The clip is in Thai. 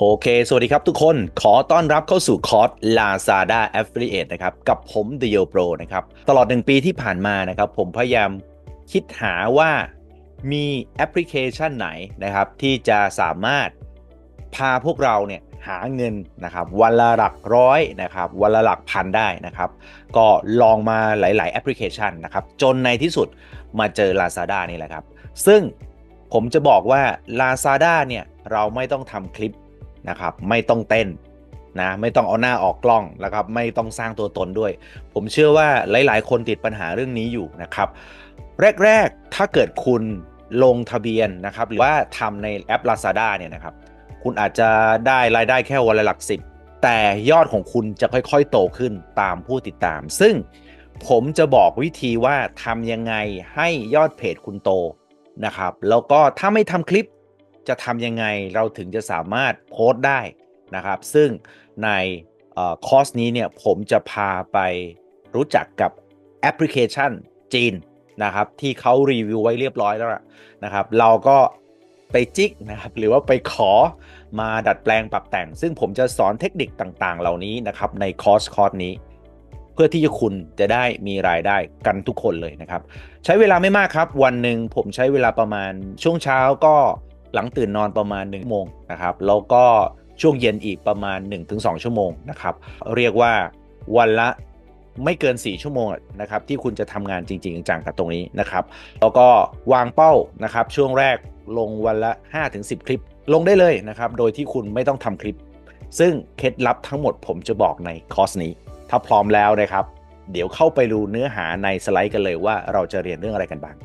โอเค สวัสดีครับทุกคน ขอต้อนรับเข้าสู่คอร์ส Lazada Affiliate นะครับ กับผม t h e y o Pro นะครับ ตลอด 1 ปีที่ผ่านมานะครับ ผมพยายามคิดหาว่ามีแอปพลิเคชันไหนนะครับ ที่จะสามารถพาพวกเราเนี่ยหาเงินนะครับ วันละหลักร้อยนะครับ วันละหลักพันได้นะครับ ก็ลองมาหลาย ๆ แอปพลิเคชันนะครับ จนในที่สุดมาเจอ Lazada นี่แหละครับ ซึ่งผมจะบอกว่า Lazada เนี่ยเราไม่ต้องทำคลิป นะครับ ไม่ต้องเต้นนะไม่ต้องเอาหน้าออกกล้องแล้วครับ ไม่ต้องสร้างตัวตนด้วย ผมเชื่อว่าหลาย ๆ คนติดปัญหาเรื่องนี้อยู่นะครับ แรก ๆ ถ้าเกิดคุณลงทะเบียนนะครับ หรือว่าทำในแอป Lazada เนี่ยนะครับ คุณอาจจะได้รายได้แค่วันละหลักสิบแต่ยอดของคุณจะค่อย ๆ โตขึ้นตามผู้ติดตาม ซึ่งผมจะบอกวิธีว่าทำยังไงให้ยอดเพจคุณโตนะครับ แล้วก็ถ้าไม่ทำคลิป จะทำยังไงเราถึงจะสามารถโพสต์ได้นะครับ ซึ่งในคอร์สนี้เนี่ยผมจะพาไปรู้จักกับแอปพลิเคชันจีนนะครับ ที่เขารีวิวไว้เรียบร้อยแล้วนะครับ เราก็ไปจิกนะครับ หรือว่าไปขอมาดัดแปลงปรับแต่ง ซึ่งผมจะสอนเทคนิคต่างๆ เหล่านี้นะครับ ในคอร์สคอร์สนี้ เพื่อที่จะคุณจะได้มีรายได้กันทุกคนเลยนะครับ ใช้เวลาไม่มากครับ วันหนึ่งผมใช้เวลาประมาณช่วงเช้าก็ หลังตื่นนอนประมาณ1โมงนะครับแล้วก็ช่วงเย็นอีกประมาณ 1-2 ชั่วโมงนะครับเรียกว่าวันละไม่เกิน 4 ชั่วโมงนะครับที่คุณจะทำงานจริง ๆ จังกับตรงนี้นะครับ แล้วก็วางเป้านะครับ ช่วงแรกลงวันละ 5-10 คลิป ลงได้เลยนะครับ โดยที่คุณไม่ต้องทำคลิป ซึ่งเคล็ดลับทั้งหมดผมจะบอกในคอร์สนี้ ถ้าพร้อมแล้วนะครับ เดี๋ยวเข้าไปดูเนื้อหาในสไลด์กันเลยว่าเราจะเรียนเรื่องอะไรกันบ้าง